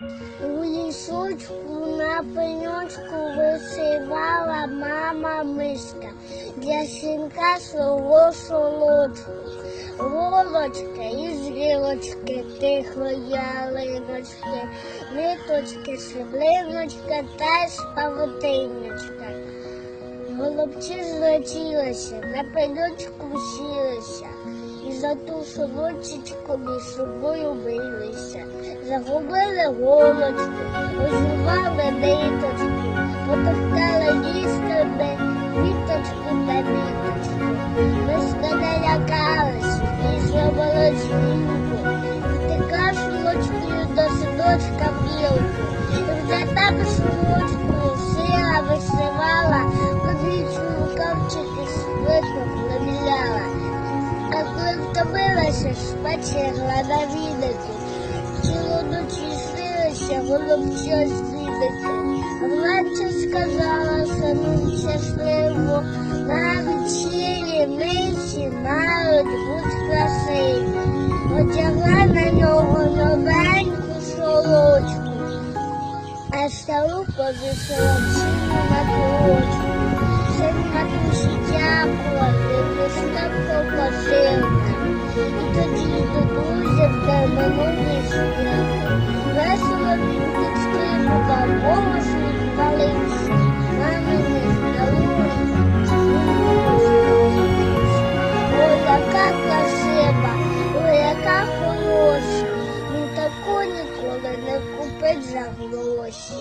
У лісочку на пеньочку висивала мама мишка для синка свого солодку. Голочки і зрілочки, тихо ялиночки, ниточки, шиблиночка та й павутиночка. Голубці злетілися, на пеньочку сілися, за ту солодчичку між собою билися. Загубили голочку, озували ниточку, потовкали лісками ниточку та ниточку. Мишка не лякалась, і зробила дзвінку, втекла солодкою до садочка білку. І вже там солодкою сила вишивала, подвічну рукавчики швидко наміляла. Коли втомилася, шпачерла на вінику. Цілу ночі снилася, голубця снідати. Вранці сказала самим щасливо, на вечері миші мають бути красиві. Одягла на нього новеньку солочку, а стару повісила всім на кулочку. Син матусі дякував, і мишка попросив. не купить за гроші.